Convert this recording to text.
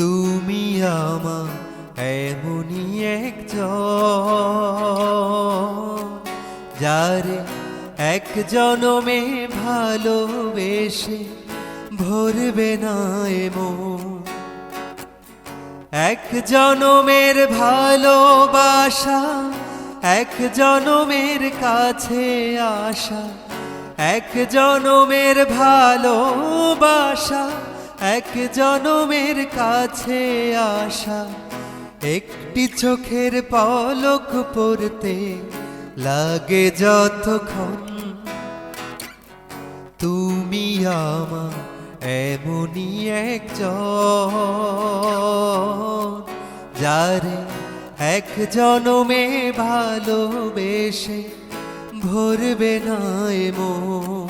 তুমি আমার এমনই একজন, যারে এক জনমে ভালোবেসে ভরবে না এমন। এক জনমের ভালোবাসা, এক জনমের কাছে আসা, এক জনমের ভালোবাসা এক জনমের কাছে আসা, একটি চোখের পলক পড়তে লাগে যতক্ষণ। তুমি আমার এমনই একজন, যারে এক জনমে ভালোবেসে ভরবে না এমন